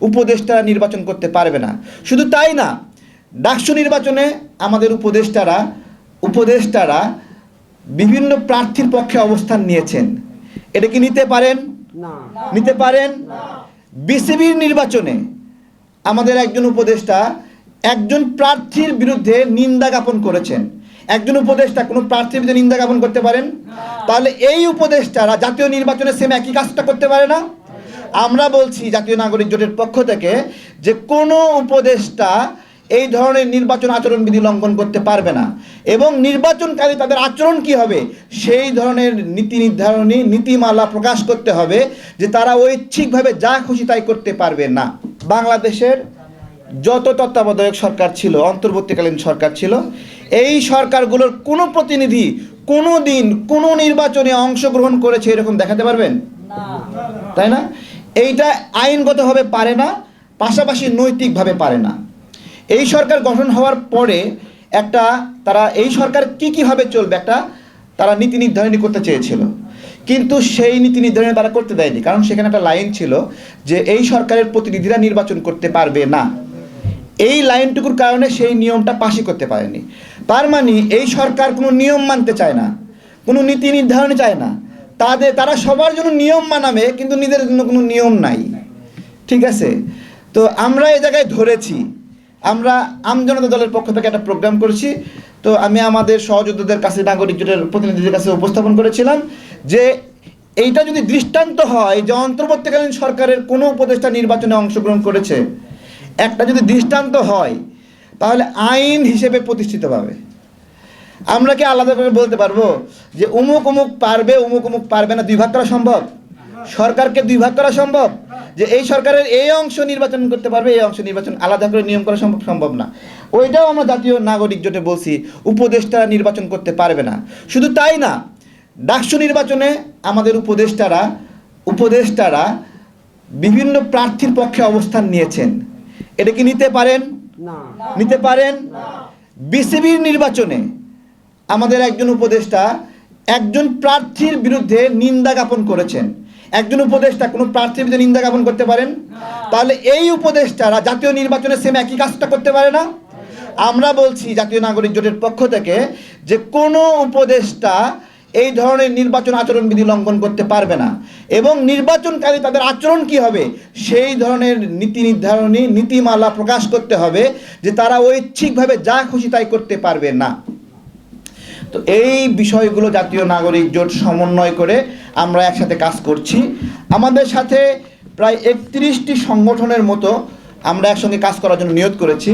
উপদেষ্টারা নির্বাচন করতে পারবে না। শুধু তাই না ডাকসু নির্বাচনে আমাদের উপদেষ্টারা উপদেষ্টারা বিভিন্ন প্রার্থীর পক্ষে অবস্থান নিয়েছেন। এটা কি নিতে পারেন? নিতে পারেন? বিসিবির নির্বাচনে আমাদের একজন উপদেষ্টা একজন প্রার্থীর বিরুদ্ধে নিন্দা জ্ঞাপন করেছেন। একজন উপদেষ্টা কোনো প্রার্থীর বিরুদ্ধে নিন্দা জ্ঞাপন করতে পারেন? তাহলে এই উপদেষ্টারা জাতীয় নির্বাচনে সেম একই কাজটা করতে পারে না? আমরা বলছি জাতীয় নাগরিক জোটের পক্ষ থেকে যে কোনো উপদেষ্টা এই ধরনের নির্বাচন আচরণবিধি লঙ্ঘন করতে পারবে না। এবং নির্বাচনকারী তাদের আচরণ কি হবে? সেই ধরনের নীতি নির্ধারণী নীতিমালা প্রকাশ করতে হবে যে তারা ঐচ্ছিকভাবে যা খুশি তাই করতে পারবে না। বাংলাদেশের যত তত্ত্বাবধায়ক সরকার ছিল অন্তর্বর্তীকালীন সরকার ছিল এই সরকারগুলোর কোনো প্রতিনিধি কোনো দিন কোনো নির্বাচনে অংশগ্রহণ করেছে এরকম দেখাতে পারবেন? তাই না? এইটা আইনগতভাবে পারে না, পাশাপাশি নৈতিকভাবে পারে না। এই সরকার গঠন হওয়ার পরে একটা তারা এই সরকার কি কীভাবে চলবে একটা তারা নীতি নির্ধারণী করতে চেয়েছিল। কিন্তু সেই নীতি নির্ধারণী তারা করতে দেয়নি, কারণ সেখানে একটা লাইন ছিল যে এই সরকারের প্রতিনিধিরা নির্বাচন করতে পারবে না। এই লাইনটুকুর কারণে সেই নিয়মটা পাশই করতে পারেনি। তার মানে এই সরকার কোনো নিয়ম মানতে চায় না, কোনো নীতি নির্ধারণ চায় না। তাদের, তারা সবার জন্য নিয়ম মানাবে, কিন্তু নিজেদের জন্য কোনো নিয়ম নাই। ঠিক আছে? তো আমরা এই জায়গায় ধরেছি। আমরা আমজনতা দলের পক্ষ থেকে একটা প্রোগ্রাম করেছি। তো আমি আমাদের সহযোদ্ধাদের কাছে, নাগরিক জোটের প্রতিনিধিদের কাছে উপস্থাপন করেছিলাম যে এইটা যদি দৃষ্টান্ত হয় যে অন্তর্বর্তীকালীন সরকারের কোনো উপদেষ্টা নির্বাচনে অংশগ্রহণ করেছে, একটা যদি দৃষ্টান্ত হয়, তাহলে আইন হিসেবে প্রতিষ্ঠিত পাবে আমরা কি আলাদাভাবে বলতে পারব? যে অমুক অমুক পারবে অমুক অমুক পারবে না দুই ভাগ করা সম্ভব? সরকারকে দুই ভাগ করা সম্ভব? যে এই সরকারের এই অংশ নির্বাচন করতে পারবে এই অংশ নির্বাচন আলাদা করে নিয়ম করা সম্ভব সম্ভব না। ওইটাও আমরা জাতীয় নাগরিক জোটে বলছি উপদেষ্টারা নির্বাচন করতে পারবে না। শুধু তাই না ডাকসু নির্বাচনে আমাদের উপদেষ্টারা উপদেষ্টারা বিভিন্ন প্রার্থীর পক্ষে অবস্থান নিয়েছেন। এটা কি নিতে পারেন? নিতে পারেন? বিসিবির নির্বাচনে আমাদের একজন উপদেষ্টা একজন প্রার্থীর বিরুদ্ধে নিন্দা জ্ঞাপন করেছেন। একজন উপদেষ্টা কোনো প্রার্থীর বিরুদ্ধে নিন্দা জ্ঞাপন করতে পারেন? তাহলে এই উপদেষ্টারা জাতীয় নির্বাচনে সেম একই কাজটা করতে পারে না? আমরা বলছি জাতীয় নাগরিক জোটের পক্ষ থেকে যে কোনো উপদেষ্টা এই ধরনের নির্বাচন আচরণবিধি লঙ্ঘন করতে পারবে না। এবং নির্বাচনকারী তাদের আচরণ কি হবে? সেই ধরনের নীতি নির্ধারণী নীতিমালা প্রকাশ করতে হবে যে তারা ঐচ্ছিকভাবে যা খুশি তাই করতে পারবে না। তো এই বিষয়গুলো জাতীয় নাগরিক জোট সমন্বয় করে আমরা একসাথে কাজ করছি। আমাদের সাথে প্রায় একত্রিশটি সংগঠনের মতো আমরা একসঙ্গে কাজ করার জন্য নিয়োগ করেছি।